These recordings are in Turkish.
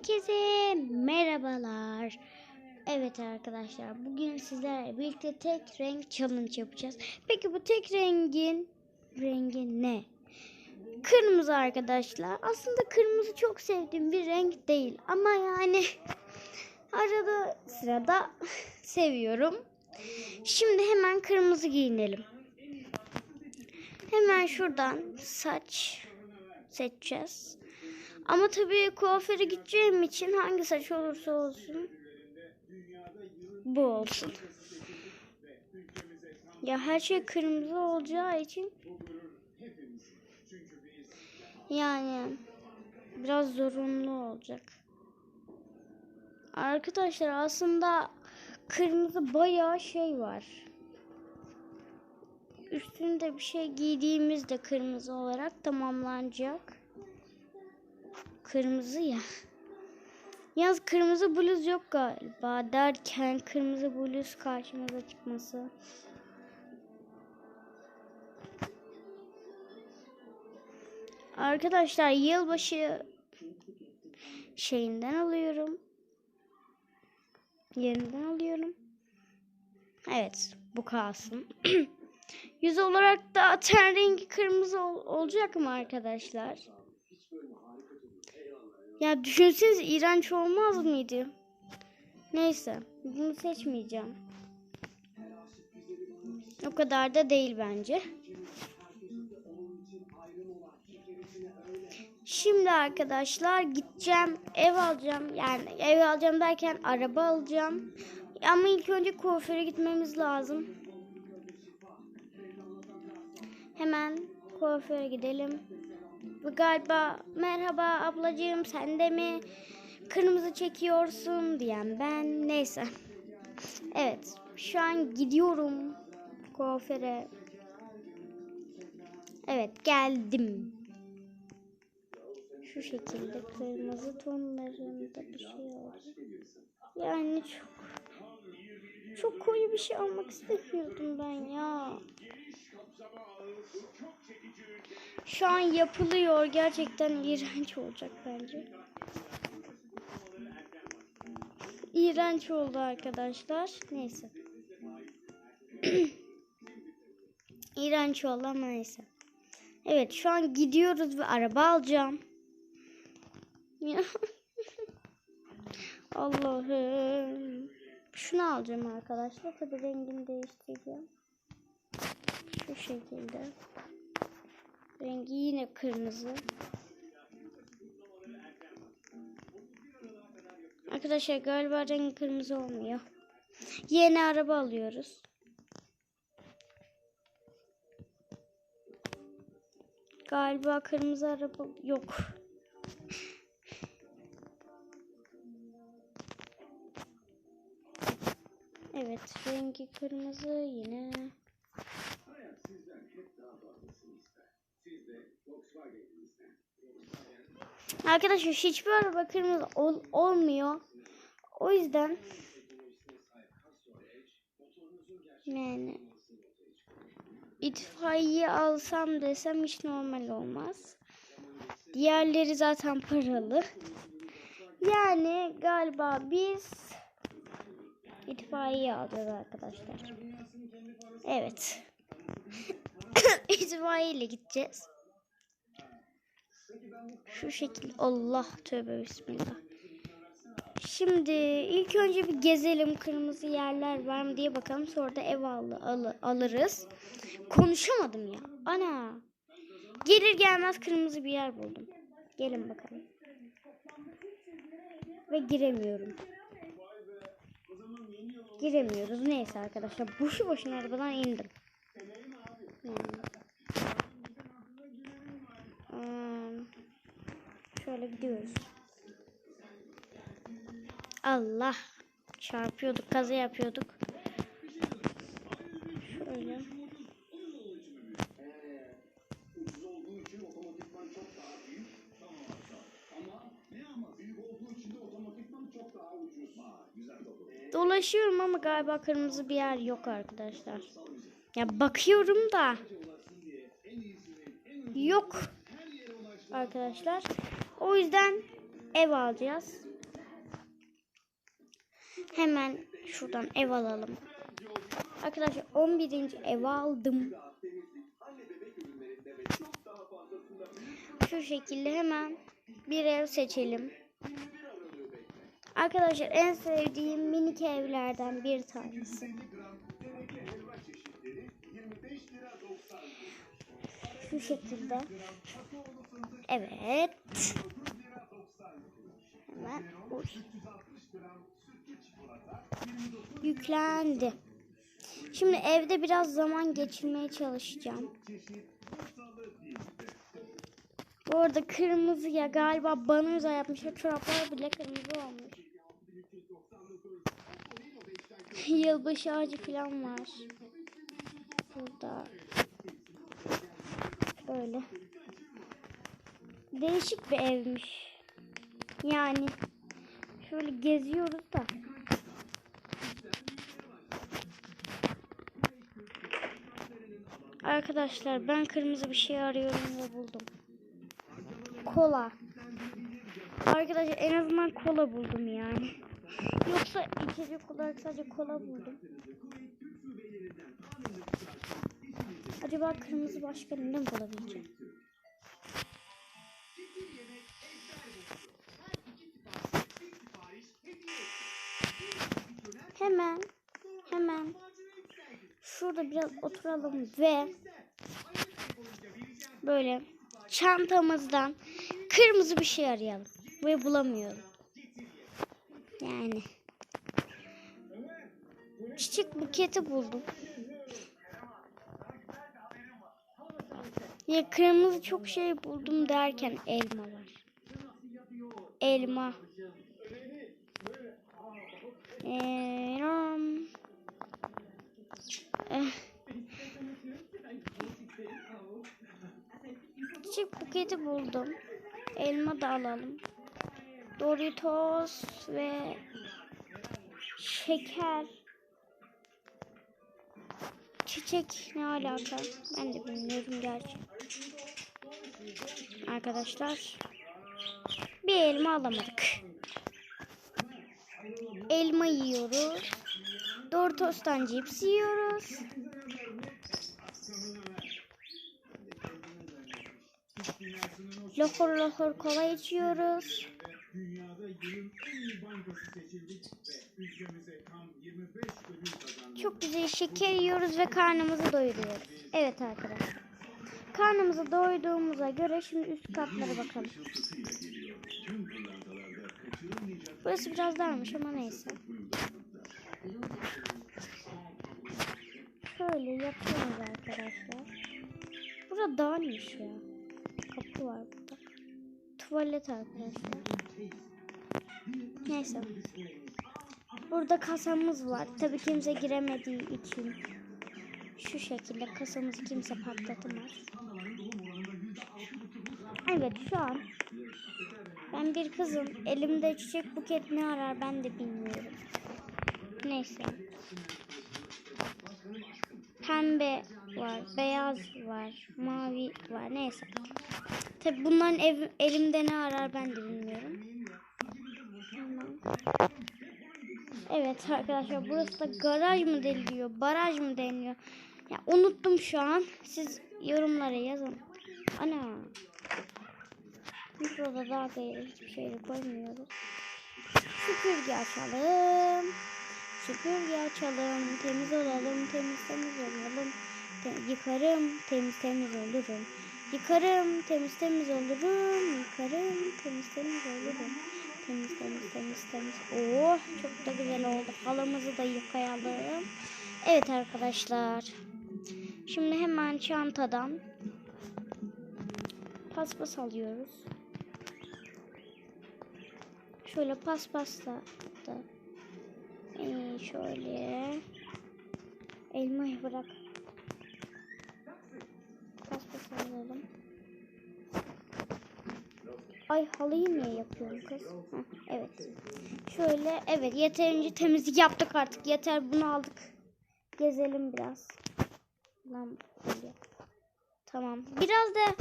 Herkese merhabalar. Evet arkadaşlar bugün sizlerle birlikte tek renk challenge yapacağız. Peki bu tek rengin rengi ne? Kırmızı arkadaşlar. Aslında kırmızı çok sevdiğim bir renk değil ama yani arada sırada seviyorum. Şimdi hemen kırmızı giyinelim. Hemen şuradan saç seçeceğiz. Ama tabii kuaföre gideceğim için hangi saç olursa olsun bu olsun. Ya her şey kırmızı olacağı için yani biraz zorunlu olacak. Arkadaşlar aslında kırmızı bayağı şey var. Üstünde bir şey giydiğimizde kırmızı olarak tamamlanacak. Kırmızı ya. Yalnız kırmızı bluz yok galiba derken kırmızı bluz karşımıza çıkması. Arkadaşlar yılbaşı şeyinden alıyorum. Yerinden alıyorum. Evet bu kalsın. Yüz olarak da ten rengi kırmızı ol- olacak mı arkadaşlar? Ya düşünseniz iğrenç olmaz mıydı? Neyse bunu seçmeyeceğim. O kadar da değil bence. Şimdi arkadaşlar gideceğim ev alacağım. Yani ev alacağım derken araba alacağım. Ama ilk önce kuaföre gitmemiz lazım. Hemen kuaföre gidelim. Galiba merhaba ablacığım sen de mi kırmızı çekiyorsun diyen ben neyse. Evet şu an gidiyorum kuaföre. Evet geldim. Şu şekilde kırmızı tonlarında bir şey olsun. Yani çok çok koyu bir şey almak istemiyordum ben ya. Şu an yapılıyor. Gerçekten iğrenç olacak bence. İğrenç oldu arkadaşlar. Neyse. İğrenç oldu ama neyse. Evet şu an gidiyoruz ve araba alacağım. Allah'ım. Şunu alacağım arkadaşlar. Tabi rengini değiştireceğim. Şu şekilde. Rengi yine kırmızı. Arkadaşlar galiba rengi kırmızı olmuyor. Yeni araba alıyoruz. Galiba kırmızı araba yok. Evet rengi kırmızı yine. Arkadaşlar hiçbir araba kırmızı ol- olmuyor. O yüzden yani itfaiye alsam desem hiç normal olmaz. Diğerleri zaten paralı. Yani galiba biz itfaiye alacağız arkadaşlar. Evet. itfaiye ile gideceğiz. Şu şekil. Allah tövbe bismillah. Şimdi ilk önce bir gezelim kırmızı yerler var mı diye bakalım. Sonra da ev al, al- alırız. Konuşamadım ya. Ana. Gelir gelmez kırmızı bir yer buldum. Gelin bakalım. Ve giremiyorum. Giremiyoruz. Neyse arkadaşlar. Boşu boşuna arabadan indim. Hmm. Şöyle gidiyoruz. Allah. Çarpıyorduk, kaza yapıyorduk. Dolaşıyorum ama galiba kırmızı bir yer yok arkadaşlar. Ya bakıyorum da yok arkadaşlar. O yüzden ev alacağız. Hemen şuradan ev alalım. Arkadaşlar 11. ev aldım. Şu şekilde hemen bir ev seçelim. Arkadaşlar en sevdiğim minik evlerden bir tanesi. Şu şekilde. Evet. Hemen uy. Yüklendi. Şimdi evde biraz zaman geçirmeye çalışacağım. Bu arada kırmızı ya galiba bana özel yapmışlar. Çoraplar bile kırmızı olmuş. Yılbaşı ağacı falan var. Burada. Böyle. Değişik bir evmiş. Yani şöyle geziyoruz da. Arkadaşlar ben kırmızı bir şey arıyorum ve buldum. Kola. Arkadaşlar en azından kola buldum yani. Yoksa içecek olarak sadece kola buldum. Acaba kırmızı başka ne bulabileceğim? Hemen hemen şurada biraz oturalım ve böyle çantamızdan kırmızı bir şey arayalım ve bulamıyorum. Yani çiçek buketi buldum. Ya kırmızı çok şey buldum derken elma var. Elma. Elma. Eh. Çiçek buketi buldum. Elma da alalım. Doritos ve şeker. Çiçek ne alaka? Ben de bilmiyorum gerçi. Arkadaşlar. Bir elma alamadık. Elma yiyoruz. Doritos'tan cips yiyoruz. Lohor lohor kola içiyoruz. Dünyada yılın en iyi bankası seçildik ve ülkemize tam 25 ödül kazandık. Çok güzel şeker yiyoruz ve karnımızı doyuruyoruz. Evet arkadaşlar. Karnımızı doyduğumuza göre şimdi üst katlara bakalım. Burası biraz darmış ama neyse. Şöyle yapıyoruz arkadaşlar. Burada darmış ya. Kapı var burada. Tuvalet arkadaşlar. Neyse. Burada kasamız var. Tabii kimse giremediği için. Şu şekilde kasamızı kimse patlatamaz. Evet şu an ben bir kızım. Elimde çiçek buket ne arar ben de bilmiyorum. Neyse. Pembe var, beyaz var, mavi var. Neyse. Tabi bunların ev, elimde ne arar ben de bilmiyorum. Evet arkadaşlar burası da garaj mı deniliyor, baraj mı deniliyor? Ya unuttum şu an. Siz yorumlara yazın. Ana. Mikroda daha böyle hiçbir şey koymuyoruz. Süpürge açalım. Süpürge açalım. Temiz olalım. Temiz temiz olalım. Te- yıkarım. Temiz temiz olurum. Yıkarım. Temiz temiz olurum. Yıkarım. Temiz temiz olurum. Temiz temiz. Oh çok da güzel oldu. Halımızı da yıkayalım. Evet arkadaşlar. Şimdi hemen çantadan paspas alıyoruz. Şöyle paspasla da ee, şöyle elmayı bırak. Paspas alalım. Ay halıyı niye yapıyorum kız? Heh, evet. Şöyle evet yeterince temizlik yaptık artık. Yeter bunu aldık. Gezelim biraz. Lan böyle. Tamam. Biraz da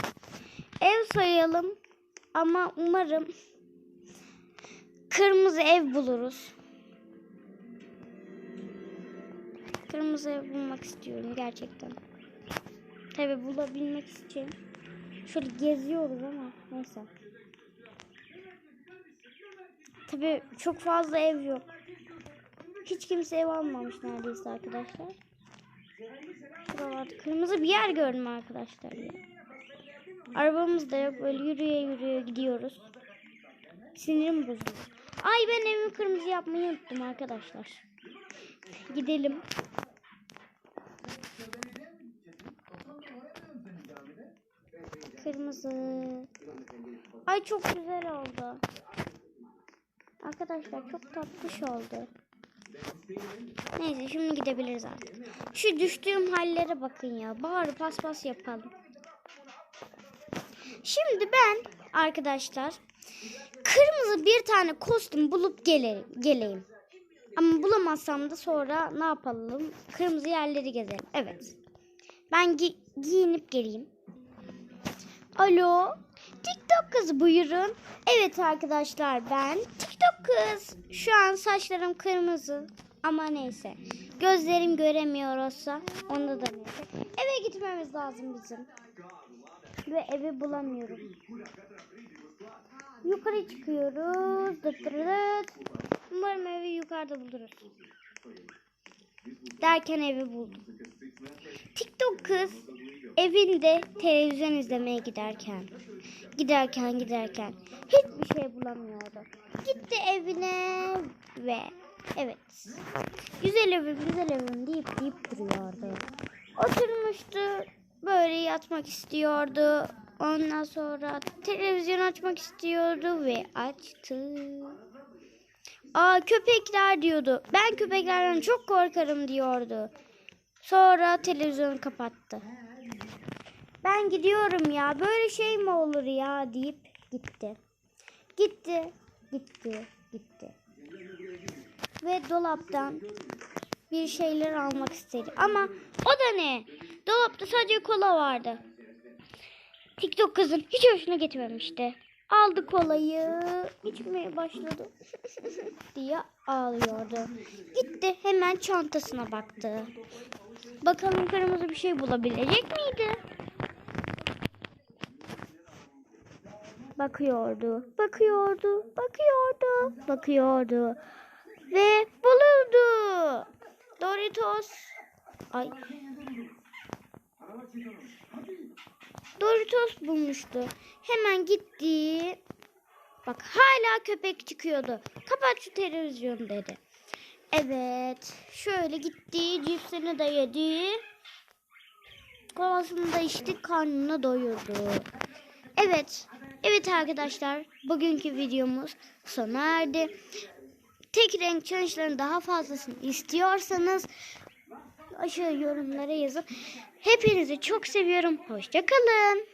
ev sayalım. Ama umarım kırmızı ev buluruz. Kırmızı ev bulmak istiyorum gerçekten. Tabi bulabilmek için. Şöyle geziyoruz ama neyse. Tabi çok fazla ev yok. Hiç kimse ev almamış neredeyse arkadaşlar. Şuralarda kırmızı bir yer gördüm arkadaşlar ya. Arabamız da yok böyle yürüye yürüye gidiyoruz. Sinirim bozuldu. Ay ben evimi kırmızı yapmayı unuttum arkadaşlar. Gidelim. Kırmızı. Ay çok güzel oldu. Arkadaşlar çok tatlış oldu. Neyse şimdi gidebiliriz artık. Şu düştüğüm hallere bakın ya. Bari paspas yapalım. Şimdi ben arkadaşlar kırmızı bir tane kostüm bulup gele- geleyim. Ama bulamazsam da sonra ne yapalım? Kırmızı yerleri gezelim. Evet. Ben gi- giyinip geleyim. Alo. TikTok kız buyurun. Evet arkadaşlar ben TikTok kız. Şu an saçlarım kırmızı. Ama neyse. Gözlerim göremiyor olsa onda da neyse. Eve gitmemiz lazım bizim. Ve evi bulamıyorum. Yukarı çıkıyoruz. Dıt dıt. Umarım evi yukarıda buluruz. Derken evi buldum. TikTok kız evinde televizyon izlemeye giderken giderken giderken hiçbir şey bulamıyordu. Gitti evine ve evet güzel evim güzel evim deyip deyip duruyordu. Oturmuştu böyle yatmak istiyordu. Ondan sonra televizyon açmak istiyordu ve açtı. Aa köpekler diyordu. Ben köpeklerden çok korkarım diyordu. Sonra televizyonu kapattı. Ben gidiyorum ya. Böyle şey mi olur ya deyip gitti. Gitti, gitti, gitti. Ve dolaptan bir şeyler almak istedi. Ama o da ne? Dolapta sadece kola vardı. TikTok kızın hiç hoşuna gitmemişti. Aldı kolayı, içmeye başladı diye ağlıyordu. Gitti hemen çantasına baktı. Bakalım kırmızı bir şey bulabilecek miydi? Bakıyordu, bakıyordu, bakıyordu, bakıyordu ve bulurdu. Doritos. Ay. Doritos bulmuştu. Hemen gitti. Bak hala köpek çıkıyordu. Kapat şu televizyonu dedi. Evet. Şöyle gitti. Cipsini de yedi. Kolasını da içti. Karnını doyurdu. Evet. Evet arkadaşlar. Bugünkü videomuz sona erdi. Tek renk challenge'ların daha fazlasını istiyorsanız aşağı yorumlara yazın. Hepinizi çok seviyorum. Hoşçakalın.